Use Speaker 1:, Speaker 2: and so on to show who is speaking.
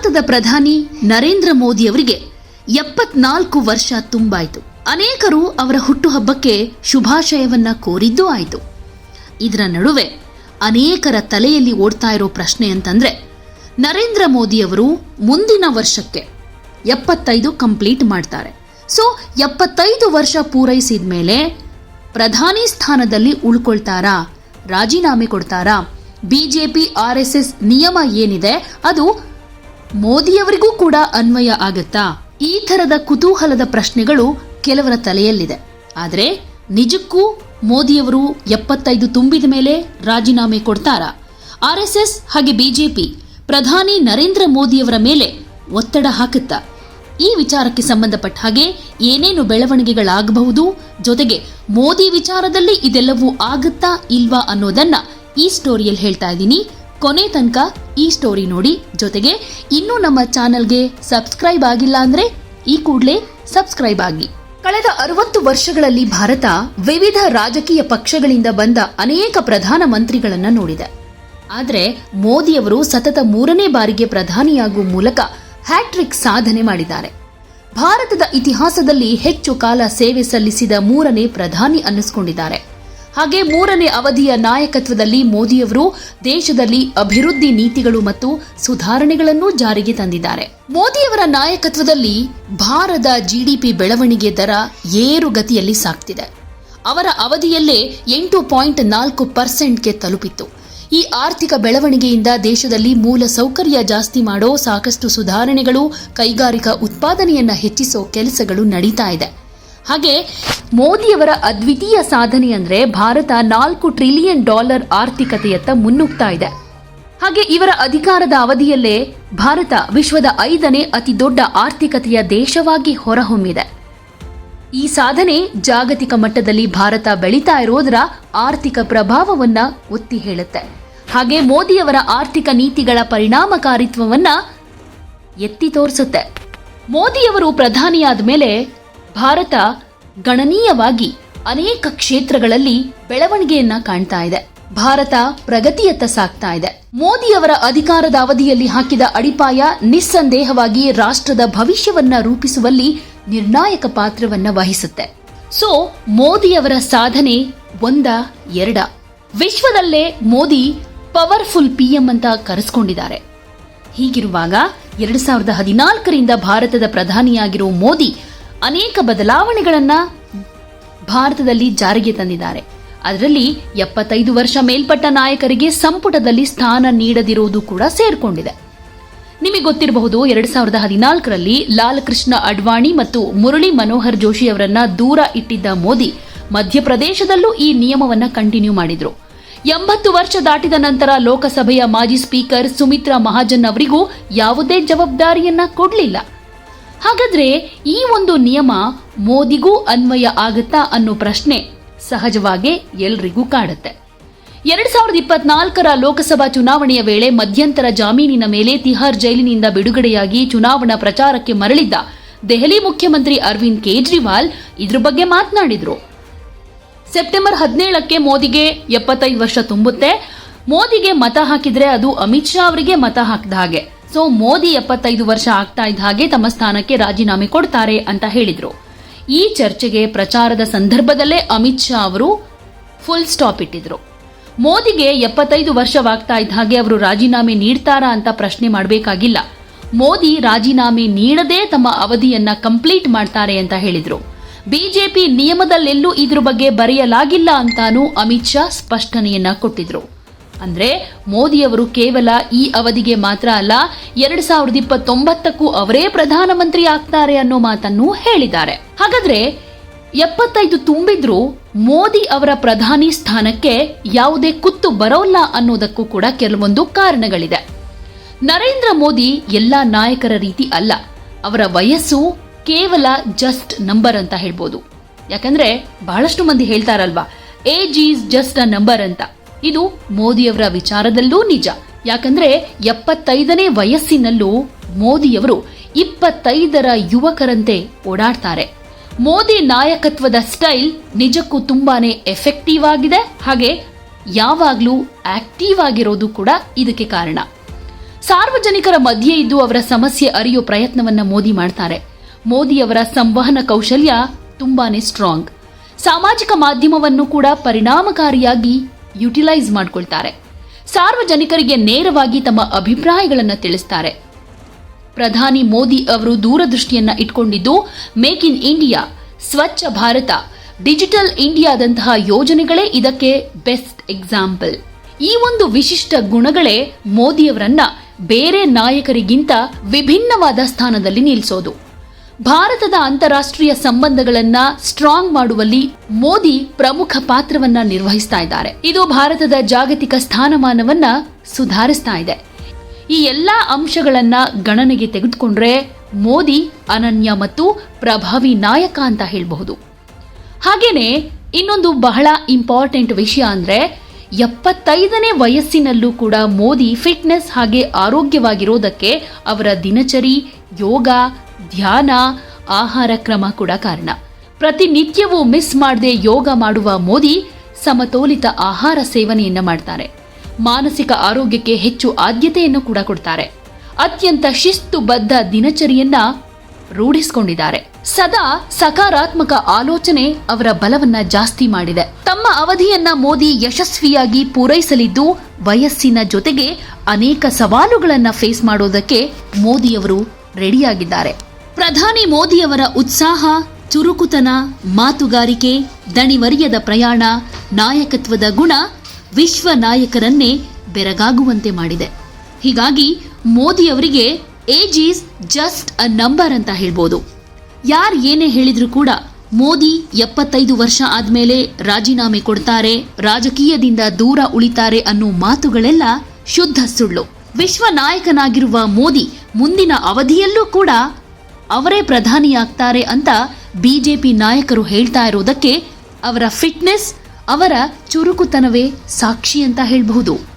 Speaker 1: ಭಾರತದ ಪ್ರಧಾನಿ ನರೇಂದ್ರ ಮೋದಿ ಅವರಿಗೆ ಎಪ್ಪತ್ನಾಲ್ಕು ವರ್ಷ ತುಂಬಾಯಿತು. ಅನೇಕರು ಅವರ ಹುಟ್ಟುಹಬ್ಬಕ್ಕೆ ಶುಭಾಶಯವನ್ನ ಕೋರಿದ್ದೂ ಆಯಿತು. ಇದರ ನಡುವೆ ಅನೇಕರ ತಲೆಯಲ್ಲಿ ಓಡ್ತಾ ಇರೋ ಪ್ರಶ್ನೆ ಅಂತಂದ್ರೆ, ನರೇಂದ್ರ ಮೋದಿ ಅವರು ಮುಂದಿನ ವರ್ಷಕ್ಕೆ ಎಪ್ಪತ್ತೈದು ಕಂಪ್ಲೀಟ್ ಮಾಡ್ತಾರೆ. ಸೊ, ಎಪ್ಪತ್ತೈದು ವರ್ಷ ಪೂರೈಸಿದ ಮೇಲೆ ಪ್ರಧಾನಿ ಸ್ಥಾನದಲ್ಲಿ ಉಳ್ಕೊಳ್ತಾರಾ, ರಾಜೀನಾಮೆ ಕೊಡ್ತಾರಾ, ಬಿಜೆಪಿ, ಆರ್ ಎಸ್ ಎಸ್ ನಿಯಮ ಏನಿದೆ, ಅದು ಮೋದಿಯವರಿಗೂ ಕೂಡ ಅನ್ವಯ ಆಗತ್ತಾ? ಈ ಥರದ ಕುತೂಹಲದ ಪ್ರಶ್ನೆಗಳು ಕೆಲವರ ತಲೆಯಲ್ಲಿದೆ. ಆದರೆ ನಿಜಕ್ಕೂ ಮೋದಿಯವರು ಎಪ್ಪತ್ತೈದು ತುಂಬಿದ ಮೇಲೆ ರಾಜೀನಾಮೆ ಕೊಡ್ತಾರಾ? ಆರ್ ಎಸ್ ಎಸ್ ಹಾಗೆ ಬಿಜೆಪಿ ಪ್ರಧಾನಿ ನರೇಂದ್ರ ಮೋದಿಯವರ ಮೇಲೆ ಒತ್ತಡ ಹಾಕುತ್ತಾ? ಈ ವಿಚಾರಕ್ಕೆ ಸಂಬಂಧಪಟ್ಟ ಹಾಗೆ ಏನೇನು ಬೆಳವಣಿಗೆಗಳಾಗಬಹುದು? ಜೊತೆಗೆ ಮೋದಿ ವಿಚಾರದಲ್ಲಿ ಇದೆಲ್ಲವೂ ಆಗುತ್ತಾ ಇಲ್ವಾ ಅನ್ನೋದನ್ನ ಈ ಸ್ಟೋರಿಯಲ್ಲಿ ಹೇಳ್ತಾ ಇದ್ದೀನಿ. ಕೊನೆ ತನಕ ಈ ಸ್ಟೋರಿ ನೋಡಿ. ಜೊತೆಗೆ ಇನ್ನೂ ನಮ್ಮ ಚಾನೆಲ್ಗೆ ಸಬ್ಸ್ಕ್ರೈಬ್ ಆಗಿಲ್ಲ ಅಂದ್ರೆ ಈ ಕೂಡಲೇ ಸಬ್ಸ್ಕ್ರೈಬ್ ಆಗಿ ಕಳೆದ ಅರವತ್ತು ವರ್ಷಗಳಲ್ಲಿ ಭಾರತ ವಿವಿಧ ರಾಜಕೀಯ ಪಕ್ಷಗಳಿಂದ ಬಂದ ಅನೇಕ ಪ್ರಧಾನ ಮಂತ್ರಿಗಳನ್ನ ನೋಡಿದೆ. ಆದರೆ ಮೋದಿಯವರು ಸತತ ಮೂರನೇ ಬಾರಿಗೆ ಪ್ರಧಾನಿಯಾಗುವ ಮೂಲಕ ಹ್ಯಾಟ್ರಿಕ್ ಸಾಧನೆ ಮಾಡಿದ್ದಾರೆ. ಭಾರತದ ಇತಿಹಾಸದಲ್ಲಿ ಹೆಚ್ಚು ಕಾಲ ಸೇವೆ ಸಲ್ಲಿಸಿದ ಮೂರನೇ ಪ್ರಧಾನಿ ಅನ್ನಿಸ್ಕೊಂಡಿದ್ದಾರೆ. ಹಾಗೆ ಮೂರನೇ ಅವಧಿಯ ನಾಯಕತ್ವದಲ್ಲಿ ಮೋದಿಯವರು ದೇಶದಲ್ಲಿ ಅಭಿವೃದ್ಧಿ ನೀತಿಗಳು ಮತ್ತು ಸುಧಾರಣೆಗಳನ್ನು ಜಾರಿಗೆ ತಂದಿದ್ದಾರೆ. ಮೋದಿಯವರ ನಾಯಕತ್ವದಲ್ಲಿ ಭಾರತ ಜಿಡಿಪಿ ಬೆಳವಣಿಗೆ ದರ ಏರುಗತಿಯಲ್ಲಿ ಸಾಗ್ತಿದೆ ಅವರ ಅವಧಿಯಲ್ಲೇ ಎಂಟು ಪಾಯಿಂಟ್ ನಾಲ್ಕು ಪರ್ಸೆಂಟ್ಗೆ ತಲುಪಿತ್ತು. ಈ ಆರ್ಥಿಕ ಬೆಳವಣಿಗೆಯಿಂದ ದೇಶದಲ್ಲಿ ಮೂಲ ಸೌಕರ್ಯ ಜಾಸ್ತಿ ಮಾಡೋ ಸಾಕಷ್ಟು ಸುಧಾರಣೆಗಳು, ಕೈಗಾರಿಕಾ ಉತ್ಪಾದನೆಯನ್ನು ಹೆಚ್ಚಿಸೋ ಕೆಲಸಗಳು ನಡೀತಾ ಇದೆ. ಹಾಗೆ ಮೋದಿಯವರ ಅದ್ವಿತೀಯ ಸಾಧನೆ ಅಂದ್ರೆ ಭಾರತ ನಾಲ್ಕು ಟ್ರಿಲಿಯನ್ ಡಾಲರ್ ಆರ್ಥಿಕತೆಯತ್ತ ಮುನ್ನುಗ್ತಾ ಇದೆ. ಹಾಗೆ ಇವರ ಅಧಿಕಾರದ ಅವಧಿಯಲ್ಲೇ ಭಾರತ ವಿಶ್ವದ ಐದನೇ ಅತಿ ದೊಡ್ಡ ಆರ್ಥಿಕತೆಯ ದೇಶವಾಗಿ ಹೊರಹೊಮ್ಮಿದೆ. ಈ ಸಾಧನೆ ಜಾಗತಿಕ ಮಟ್ಟದಲ್ಲಿ ಭಾರತ ಬೆಳೀತಾ ಇರೋದರ ಆರ್ಥಿಕ ಪ್ರಭಾವವನ್ನ ಒತ್ತಿ ಹೇಳುತ್ತೆ. ಹಾಗೆ ಮೋದಿಯವರ ಆರ್ಥಿಕ ನೀತಿಗಳ ಪರಿಣಾಮಕಾರಿತ್ವವನ್ನ ಎತ್ತಿ ತೋರಿಸುತ್ತೆ. ಮೋದಿಯವರು ಪ್ರಧಾನಿಯಾದ ಮೇಲೆ ಭಾರತ ಗಣನೀಯವಾಗಿ ಅನೇಕ ಕ್ಷೇತ್ರಗಳಲ್ಲಿ ಬೆಳವಣಿಗೆಯನ್ನ ಕಾಣ್ತಾ ಇದೆ. ಭಾರತ ಪ್ರಗತಿಯತ್ತ ಸಾಗ್ತಾ ಇದೆ. ಮೋದಿಯವರ ಅಧಿಕಾರದ ಅವಧಿಯಲ್ಲಿ ಹಾಕಿದ ಅಡಿಪಾಯ ನಿಸ್ಸಂದೇಹವಾಗಿ ರಾಷ್ಟ್ರದ ಭವಿಷ್ಯವನ್ನ ರೂಪಿಸುವಲ್ಲಿ ನಿರ್ಣಾಯಕ ಪಾತ್ರವನ್ನ ವಹಿಸುತ್ತೆ. ಸೊ, ಮೋದಿಯವರ ಸಾಧನೆ ಒಂದ, ಎರಡ. ವಿಶ್ವದಲ್ಲೇ ಮೋದಿ ಪವರ್ಫುಲ್ ಪಿಎಂ ಅಂತ ಕರೆಸ್ಕೊಂಡಿದ್ದಾರೆ. ಹೀಗಿರುವಾಗ ಎರಡು ಸಾವಿರದ ಹದಿನಾಲ್ಕರಿಂದ ಭಾರತದ ಪ್ರಧಾನಿಯಾಗಿರೋ ಮೋದಿ ಅನೇಕ ಬದಲಾವಣೆಗಳನ್ನು ಭಾರತದಲ್ಲಿ ಜಾರಿಗೆ ತಂದಿದ್ದಾರೆ. ಅದರಲ್ಲಿ ಎಪ್ಪತ್ತೈದು ವರ್ಷ ಮೇಲ್ಪಟ್ಟ ನಾಯಕರಿಗೆ ಸಂಪುಟದಲ್ಲಿ ಸ್ಥಾನ ನೀಡದಿರುವುದು ಕೂಡ ಸೇರ್ಕೊಂಡಿದೆ. ನಿಮಗೆ ಗೊತ್ತಿರಬಹುದು, ಎರಡ್ ಸಾವಿರದ ಹದಿನಾಲ್ಕರಲ್ಲಿ ಲಾಲ್ ಕೃಷ್ಣ ಅಡ್ವಾಣಿ ಮತ್ತು ಮುರಳಿ ಮನೋಹರ್ ಜೋಶಿ ಅವರನ್ನ ದೂರ ಇಟ್ಟಿದ್ದ ಮೋದಿ ಮಧ್ಯಪ್ರದೇಶದಲ್ಲೂ ಈ ನಿಯಮವನ್ನು ಕಂಟಿನ್ಯೂ ಮಾಡಿದ್ರು. ಎಂಬತ್ತು ವರ್ಷ ದಾಟಿದ ನಂತರ ಲೋಕಸಭೆಯ ಮಾಜಿ ಸ್ಪೀಕರ್ ಸುಮಿತ್ರಾ ಮಹಾಜನ್ ಅವರಿಗೂ ಯಾವುದೇ ಜವಾಬ್ದಾರಿಯನ್ನ ಕೊಡಲಿಲ್ಲ. ಹಾಗಾದ್ರೆ ಈ ಒಂದು ನಿಯಮ ಮೋದಿಗೂ ಅನ್ವಯ ಆಗುತ್ತಾ ಅನ್ನೋ ಪ್ರಶ್ನೆ ಸಹಜವಾಗಿ ಎಲ್ರಿಗೂ ಕಾಡುತ್ತೆ. ಎರಡ್ ಸಾವಿರದ ಇಪ್ಪತ್ನಾಲ್ಕರ ಲೋಕಸಭಾ ಚುನಾವಣೆಯ ವೇಳೆ ಮಧ್ಯಂತರ ಜಾಮೀನಿನ ಮೇಲೆ ತಿಹಾರ್ ಜೈಲಿನಿಂದ ಬಿಡುಗಡೆಯಾಗಿ ಚುನಾವಣಾ ಪ್ರಚಾರಕ್ಕೆ ಮರಳಿದ್ದ ದೆಹಲಿ ಮುಖ್ಯಮಂತ್ರಿ ಅರವಿಂದ್ ಕೇಜ್ರಿವಾಲ್ ಇದ್ರ ಬಗ್ಗೆ ಮಾತನಾಡಿದ್ರು. ಸೆಪ್ಟೆಂಬರ್ ಹದಿನೇಳಕ್ಕೆ ಮೋದಿಗೆ ಎಪ್ಪತ್ತೈದು ವರ್ಷ ತುಂಬುತ್ತೆ. ಮೋದಿಗೆ ಮತ ಹಾಕಿದ್ರೆ ಅದು ಅಮಿತ್ ಶಾ ಅವರಿಗೆ ಮತ ಹಾಕಿದ ಹಾಗೆ. ಸೊ ಮೋದಿ ಎಪ್ಪತ್ತೈದು ವರ್ಷ ಆಗ್ತಾ ಇದ್ದ ಹಾಗೆ ತಮ್ಮ ಸ್ಥಾನಕ್ಕೆ ರಾಜೀನಾಮೆ ಕೊಡ್ತಾರೆ ಅಂತ ಹೇಳಿದರು. ಈ ಚರ್ಚೆಗೆ ಪ್ರಚಾರದ ಸಂದರ್ಭದಲ್ಲೇ ಅಮಿತ್ ಶಾ ಅವರು ಫುಲ್ ಸ್ಟಾಪ್ ಇಟ್ಟಿದ್ರು. ಮೋದಿಗೆ ಎಪ್ಪತ್ತೈದು ವರ್ಷವಾಗ್ತಾ ಇದ್ದ ಹಾಗೆ ಅವರು ರಾಜೀನಾಮೆ ನೀಡ್ತಾರಾ ಅಂತ ಪ್ರಶ್ನೆ ಮಾಡಬೇಕಾಗಿಲ್ಲ. ಮೋದಿ ರಾಜೀನಾಮೆ ನೀಡದೇ ತಮ್ಮ ಅವಧಿಯನ್ನ ಕಂಪ್ಲೀಟ್ ಮಾಡ್ತಾರೆ ಅಂತ ಹೇಳಿದ್ರು. ಬಿಜೆಪಿ ನಿಯಮದಲ್ಲೆಲ್ಲೂ ಇದ್ರ ಬಗ್ಗೆ ಬರೆಯಲಾಗಿಲ್ಲ ಅಂತಾನೂ ಅಮಿತ್ ಶಾ ಸ್ಪಷ್ಟನೆಯನ್ನ ಕೊಟ್ಟಿದ್ರು. ಅಂದ್ರೆ ಮೋದಿಯವರು ಕೇವಲ ಈ ಅವಧಿಗೆ ಮಾತ್ರ ಅಲ್ಲ, ಎರಡ್ ಸಾವಿರದ ಇಪ್ಪತ್ತೊಂಬತ್ತಕ್ಕೂ ಅವರೇ ಪ್ರಧಾನಮಂತ್ರಿ ಆಗ್ತಾರೆ ಅನ್ನೋ ಮಾತನ್ನು ಹೇಳಿದ್ದಾರೆ. ಹಾಗಾದ್ರೆ ಎಪ್ಪತ್ತೈದು ತುಂಬಿದ್ರೂ ಮೋದಿ ಅವರ ಪ್ರಧಾನಿ ಸ್ಥಾನಕ್ಕೆ ಯಾವುದೇ ಕುತ್ತು ಬರೋಲ್ಲ ಅನ್ನೋದಕ್ಕೂ ಕೂಡ ಕೆಲವೊಂದು ಕಾರಣಗಳಿದೆ. ನರೇಂದ್ರ ಮೋದಿ ಎಲ್ಲ ನಾಯಕರ ರೀತಿ ಅಲ್ಲ, ಅವರ ವಯಸ್ಸು ಕೇವಲ ಜಸ್ಟ್ ನಂಬರ್ ಅಂತ ಹೇಳ್ಬೋದು. ಯಾಕಂದ್ರೆ ಬಹಳಷ್ಟು ಮಂದಿ ಹೇಳ್ತಾರಲ್ವಾ age is just a number ಅಂತ. ಇದು ಮೋದಿಯವರ ವಿಚಾರದಲ್ಲೂ ನಿಜ. ಯಾಕಂದ್ರೆ ಎಪ್ಪತ್ತೈದನೇ ವಯಸ್ಸಿನಲ್ಲೂ ಮೋದಿಯವರು ಇಪ್ಪತ್ತೈದರ ಯುವಕರಂತೆ ಓಡಾಡ್ತಾರೆ. ಮೋದಿ ನಾಯಕತ್ವದ ಸ್ಟೈಲ್ ನಿಜಕ್ಕೂ ತುಂಬಾನೇ ಎಫೆಕ್ಟಿವ್ ಆಗಿದೆ. ಹಾಗೆ ಯಾವಾಗ್ಲೂ ಆಕ್ಟಿವ್ ಆಗಿರೋದು ಕೂಡ ಇದಕ್ಕೆ ಕಾರಣ. ಸಾರ್ವಜನಿಕರ ಮಧ್ಯೆ ಇದ್ದು ಅವರ ಸಮಸ್ಯೆ ಅರಿಯೋ ಪ್ರಯತ್ನವನ್ನ ಮೋದಿ ಮಾಡ್ತಾರೆ. ಮೋದಿಯವರ ಸಂವಹನ ಕೌಶಲ್ಯ ತುಂಬಾನೇ ಸ್ಟ್ರಾಂಗ್ ಸಾಮಾಜಿಕ ಮಾಧ್ಯಮವನ್ನು ಕೂಡ ಪರಿಣಾಮಕಾರಿಯಾಗಿ ಯುಟಿಲೈಸ್ ಮಾಡಿಕೊಳ್ತಾರೆ. ಸಾರ್ವಜನಿಕರಿಗೆ ನೇರವಾಗಿ ತಮ್ಮ ಅಭಿಪ್ರಾಯಗಳನ್ನು ತಿಳಿಸ್ತಾರೆ. ಪ್ರಧಾನಿ ಮೋದಿ ಅವರು ದೂರದೃಷ್ಟಿಯನ್ನ ಇಟ್ಕೊಂಡಿದ್ದು, make in India, Swachh Bharat, digital ಇಂಡಿಯಾದಂತಹ ಯೋಜನೆಗಳೇ ಇದಕ್ಕೆ ಬೆಸ್ಟ್ ಎಕ್ಸಾಂಪಲ್. ಈ ಒಂದು ವಿಶಿಷ್ಟ ಗುಣಗಳೇ ಮೋದಿಯವರನ್ನ ಬೇರೆ ನಾಯಕರಿಗಿಂತ ವಿಭಿನ್ನವಾದ ಸ್ಥಾನದಲ್ಲಿ ನಿಲ್ಲಿಸೋದು ಭಾರತದ ಅಂತಾರಾಷ್ಟ್ರೀಯ ಸಂಬಂಧಗಳನ್ನ ಸ್ಟ್ರಾಂಗ್ ಮಾಡುವಲ್ಲಿ ಮೋದಿ ಪ್ರಮುಖ ಪಾತ್ರವನ್ನ ನಿರ್ವಹಿಸ್ತಾ ಇದ್ದಾರೆ. ಇದು ಭಾರತದ ಜಾಗತಿಕ ಸ್ಥಾನಮಾನವನ್ನ ಸುಧಾರಿಸ್ತಾ ಇದೆ. ಈ ಎಲ್ಲಾ ಅಂಶಗಳನ್ನ ಗಣನೆಗೆ ತೆಗೆದುಕೊಂಡ್ರೆ ಮೋದಿ ಅನನ್ಯ ಮತ್ತು ಪ್ರಭಾವಿ ನಾಯಕ ಅಂತ ಹೇಳಬಹುದು. ಹಾಗೇನೆ ಇನ್ನೊಂದು ಬಹಳ ಇಂಪಾರ್ಟೆಂಟ್ ವಿಷಯ ಅಂದ್ರೆ ಎಪ್ಪತ್ತೈದನೇ ವಯಸ್ಸಿನಲ್ಲೂ ಕೂಡ ಮೋದಿ ಫಿಟ್ನೆಸ್ ಹಾಗೆ ಆರೋಗ್ಯವಾಗಿರೋದಕ್ಕೆ ಅವರ ದಿನಚರಿ, ಯೋಗ ಧ್ಯಾನ, ಆಹಾರ ಕ್ರಮ ಕೂಡ ಕಾರಣ. ಪ್ರತಿನಿತ್ಯವೂ ಮಿಸ್ ಮಾಡದೆ ಯೋಗ ಮಾಡುವ ಮೋದಿ ಸಮತೋಲಿತ ಆಹಾರ ಸೇವನೆಯನ್ನು ಮಾಡ್ತಾರೆ. ಮಾನಸಿಕ ಆರೋಗ್ಯಕ್ಕೆ ಹೆಚ್ಚು ಆದ್ಯತೆಯನ್ನು ಕೂಡ ಕೊಡ್ತಾರೆ. ಅತ್ಯಂತ ಶಿಸ್ತುಬದ್ಧ ದಿನಚರಿಯನ್ನ ರೂಢಿಸಿಕೊಂಡಿದ್ದಾರೆ. ಸದಾ ಸಕಾರಾತ್ಮಕ ಆಲೋಚನೆ ಅವರ ಬಲವನ್ನ ಜಾಸ್ತಿ ಮಾಡಿದೆ. ತಮ್ಮ ಅವಧಿಯನ್ನ ಮೋದಿ ಯಶಸ್ವಿಯಾಗಿ ಪೂರೈಸಲಿದ್ದು, ವಯಸ್ಸಿನ ಜೊತೆಗೆ ಅನೇಕ ಸವಾಲುಗಳನ್ನ ಫೇಸ್ ಮಾಡೋದಕ್ಕೆ ಮೋದಿಯವರು ರೆಡಿಯಾಗಿದ್ದಾರೆ ಪ್ರಧಾನಿ ಮೋದಿಯವರ ಉತ್ಸಾಹ, ಚುರುಕುತನ, ಮಾತುಗಾರಿಕೆ, ದಣಿವರಿಯದ ಪ್ರಯಾಣ, ನಾಯಕತ್ವದ ಗುಣ ವಿಶ್ವ ನಾಯಕರನ್ನೇ ಬೆರಗಾಗುವಂತೆ ಮಾಡಿದೆ. ಹೀಗಾಗಿ ಮೋದಿಯವರಿಗೆ age is just a number ಅಂತ ಹೇಳ್ಬೋದು. ಯಾರು ಏನೇ ಹೇಳಿದರೂ ಕೂಡ ಮೋದಿ ಎಪ್ಪತ್ತೈದು ವರ್ಷ ಆದಮೇಲೆ ರಾಜೀನಾಮೆ ಕೊಡ್ತಾರೆ, ರಾಜಕೀಯದಿಂದ ದೂರ ಉಳಿತಾರೆ ಅನ್ನೋ ಮಾತುಗಳೆಲ್ಲ ಶುದ್ಧ ಸುಳ್ಳು. ವಿಶ್ವ ನಾಯಕನಾಗಿರುವ ಮೋದಿ ಮುಂದಿನ ಅವಧಿಯಲ್ಲೂ ಕೂಡ ಅವರೇ ಪ್ರಧಾನಿಯಾಗ್ತಾರೆ ಅಂತ ಬಿಜೆಪಿ ನಾಯಕರು ಹೇಳ್ತಾ ಇರೋದಕ್ಕೆ ಅವರ ಫಿಟ್ನೆಸ್ ಅವರ ಚುರುಕುತನವೇ ಸಾಕ್ಷಿ ಅಂತ ಹೇಳಬಹುದು.